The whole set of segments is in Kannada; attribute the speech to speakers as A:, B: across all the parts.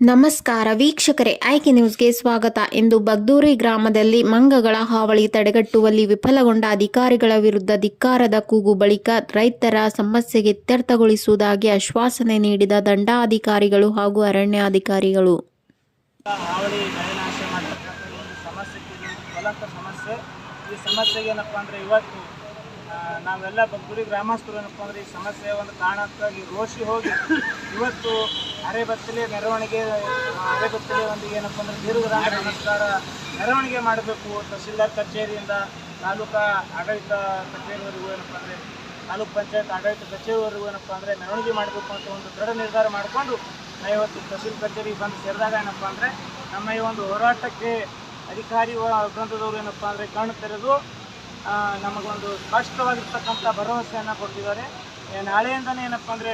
A: ನಮಸ್ಕಾರ ವೀಕ್ಷಕರೇ, ಆಯ್ಕೆ ನ್ಯೂಸ್ಗೆ ಸ್ವಾಗತ. ಎಂದು ಬಗ್ದೂರಿ ಗ್ರಾಮದಲ್ಲಿ ಮಂಗಗಳ ಹಾವಳಿ ತಡೆಗಟ್ಟುವಲ್ಲಿ ವಿಫಲಗೊಂಡ ಅಧಿಕಾರಿಗಳ ವಿರುದ್ಧ ಧಿಕ್ಕಾರದ ಕೂಗು ಬಳಿಕ ರೈತರ ಸಮಸ್ಯೆಗೆ ಇತ್ಯರ್ಥಗೊಳಿಸುವುದಾಗಿ ಆಶ್ವಾಸನೆ ನೀಡಿದ ದಂಡಾಧಿಕಾರಿಗಳು ಹಾಗೂ ಅರಣ್ಯಾಧಿಕಾರಿಗಳು.
B: ಈ ಸಮಸ್ಯೆಗೆ ಏನಪ್ಪಾ ಇವತ್ತು ನಾವೆಲ್ಲ ಬಗ್ಗುಡಿ ಗ್ರಾಮಸ್ಥರು ಏನಪ್ಪ ಅಂದ್ರೆ ಈ ಸಮಸ್ಯೆ ಒಂದು ಕಾರಣಕ್ಕಾಗಿ ರೋಷಿ ಹೋಗಿ ಇವತ್ತು ಅರೆಬತ್ತಲೆ ಮೆರವಣಿಗೆ ಅರೆ ಅರೆಬತ್ತಲೆ ಒಂದು ಏನಪ್ಪ ಅಂದ್ರೆ ದೀರ್ಘದಾಂಡ ನಮಸ್ಕಾರ ಮೆರವಣಿಗೆ ಮಾಡಬೇಕು ತಹಸೀಲ್ದಾರ್ ಕಚೇರಿಯಿಂದ ತಾಲೂಕಾ ಆಡಳಿತ ಕಚೇರಿವರೆಗೂ ಏನಪ್ಪ ಅಂದರೆ ತಾಲೂಕ್ ಪಂಚಾಯತ್ ಆಡಳಿತ ಕಚೇರಿವರೆಗೂ ಏನಪ್ಪ ಅಂದರೆ ಮೆರವಣಿಗೆ ಮಾಡಬೇಕು ಅಂತ ಒಂದು ದೃಢ ನಿರ್ಧಾರ ಮಾಡಿಕೊಂಡು ನಾವು ಇವತ್ತು ತಹಸೀಲ್ ಕಚೇರಿಗೆ ಬಂದು ಸೇರಿದಾಗ ಏನಪ್ಪ ಅಂದರೆ ನಮ್ಮ ಈ ಒಂದು ಹೋರಾಟಕ್ಕೆ ಅಧಿಕಾರಿ ಗ್ರಂಥದವರು ಏನಪ್ಪ ಅಂದರೆ ಕಣ್ಣು ತೆರೆದು ನಮಗೊಂದು ಸ್ಪಷ್ಟವಾಗಿರ್ತಕ್ಕಂಥ ಭರವಸೆಯನ್ನು ಕೊಟ್ಟಿದ್ದಾರೆ. ನಾಳೆಯಿಂದನೇ ಏನಪ್ಪ ಅಂದರೆ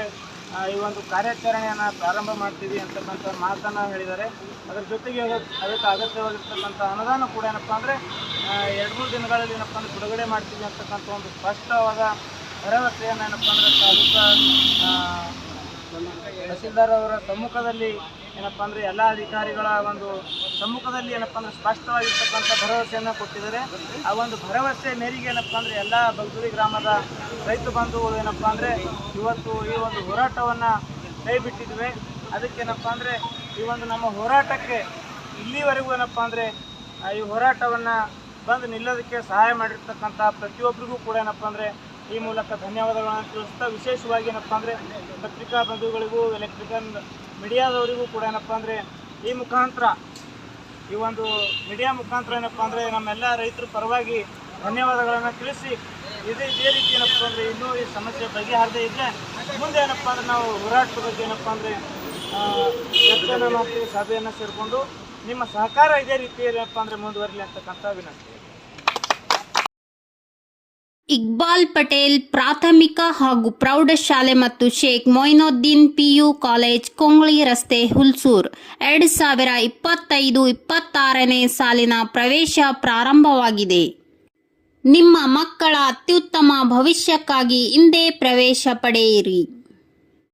B: ಈ ಒಂದು ಕಾರ್ಯಾಚರಣೆಯನ್ನು ಪ್ರಾರಂಭ ಮಾಡ್ತೀವಿ ಅಂತಕ್ಕಂಥ ಮಾತನ್ನು ಹೇಳಿದ್ದಾರೆ. ಅದರ ಜೊತೆಗೆ ಅದಕ್ಕೆ ಅಗತ್ಯವಾಗಿರ್ತಕ್ಕಂಥ ಅನುದಾನ ಕೂಡ ಏನಪ್ಪ ಅಂದರೆ ಎರಡು ಮೂರು ದಿನಗಳಲ್ಲಿ ಏನಪ್ಪ ಅಂದರೆ ಬಿಡುಗಡೆ ಮಾಡ್ತೀವಿ ಅಂತಕ್ಕಂಥ ಒಂದು ಸ್ಪಷ್ಟವಾದ ಭರವಸೆಯನ್ನು ಏನಪ್ಪ ಅಂದರೆ ತಾಲೂಕಾ ತಹಸೀಲ್ದಾರ್ ಅವರ ಸಮ್ಮುಖದಲ್ಲಿ ಏನಪ್ಪ ಅಂದರೆ ಎಲ್ಲ ಅಧಿಕಾರಿಗಳ ಒಂದು ಸಮ್ಮುಖದಲ್ಲಿ ಏನಪ್ಪ ಅಂದರೆ ಸ್ಪಷ್ಟವಾಗಿರ್ತಕ್ಕಂಥ ಭರವಸೆಯನ್ನು ಕೊಟ್ಟಿದ್ದಾರೆ. ಆ ಒಂದು ಭರವಸೆ ಮೇರೆಗೆ ಏನಪ್ಪ ಅಂದರೆ ಎಲ್ಲ ಬಗ್ದೂರಿ ಗ್ರಾಮದ ರೈತ ಬಂಧುಗಳು ಏನಪ್ಪ ಅಂದರೆ ಇವತ್ತು ಈ ಒಂದು ಹೋರಾಟವನ್ನು ಕೈ ಬಿಟ್ಟಿದ್ವಿ ಅದಕ್ಕೇನಪ್ಪ ಅಂದರೆ ಈ ಒಂದು ನಮ್ಮ ಹೋರಾಟಕ್ಕೆ ಇಲ್ಲಿವರೆಗೂ ಏನಪ್ಪ ಅಂದರೆ ಈ ಹೋರಾಟವನ್ನು ಬಂದು ನಿಲ್ಲೋದಕ್ಕೆ ಸಹಾಯ ಮಾಡಿರ್ತಕ್ಕಂಥ ಪ್ರತಿಯೊಬ್ಬರಿಗೂ ಕೂಡ ಏನಪ್ಪ ಅಂದರೆ ಈ ಮೂಲಕ ಧನ್ಯವಾದಗಳನ್ನು ತಿಳಿಸ್ತಾ ವಿಶೇಷವಾಗಿ ಏನಪ್ಪ ಅಂದರೆ ಪತ್ರಿಕಾ ಬಂಧುಗಳಿಗೂ ಎಲೆಕ್ಟ್ರಿಕಲ್ ಮೀಡಿಯಾದವರಿಗೂ ಕೂಡ ಏನಪ್ಪ ಅಂದರೆ ಈ ಮುಖಾಂತರ, ಈ ಒಂದು ಮೀಡಿಯಾ ಮುಖಾಂತರ ಏನಪ್ಪ ಅಂದರೆ ನಮ್ಮೆಲ್ಲ ರೈತರ ಪರವಾಗಿ ಧನ್ಯವಾದಗಳನ್ನು ತಿಳಿಸಿ, ಇದೇ ಇದೇ ರೀತಿ ಏನಪ್ಪ ಅಂದರೆ ಇನ್ನೂ ಈ ಸಮಸ್ಯೆ ಬಗೆಹರದೇ ಇದ್ದರೆ ಮುಂದೆ ಏನಪ್ಪ ಅಂದರೆ ನಾವು ಹೋರಾಟದ ಬಗ್ಗೆ ಏನಪ್ಪ ಅಂದರೆ ಚರ್ಚೆಯನ್ನು ಮಾಡ್ತೀವಿ, ಸಭೆಯನ್ನು ಸೇರಿಕೊಂಡು ನಿಮ್ಮ ಸಹಕಾರ ಇದೇ ರೀತಿ ಏನಪ್ಪ ಅಂದರೆ ಮುಂದುವರಿಲಿ ಅಂತಕ್ಕಂಥ ವಿನಂತಿ
A: ಇಕ್ಬಾಲ್ ಪಟೇಲ್ ಪ್ರಾಥಮಿಕ ಹಾಗೂ ಪ್ರೌಢಶಾಲೆ ಮತ್ತು ಶೇಖ್ ಮೊಯ್ನುದ್ದೀನ್ ಪಿಯು ಕಾಲೇಜ್ ಕೊಂಗ್ಳಿ ರಸ್ತೆ ಹುಲ್ಸೂರ್. ಎರಡು ಸಾವಿರ ಇಪ್ಪತ್ತೈದು ಇಪ್ಪತ್ತಾರನೇ ಸಾಲಿನ ಪ್ರವೇಶ ಪ್ರಾರಂಭವಾಗಿದೆ. ನಿಮ್ಮ ಮಕ್ಕಳ ಅತ್ಯುತ್ತಮ ಭವಿಷ್ಯಕ್ಕಾಗಿ ಹಿಂದೆ ಪ್ರವೇಶ ಪಡೆಯಿರಿ.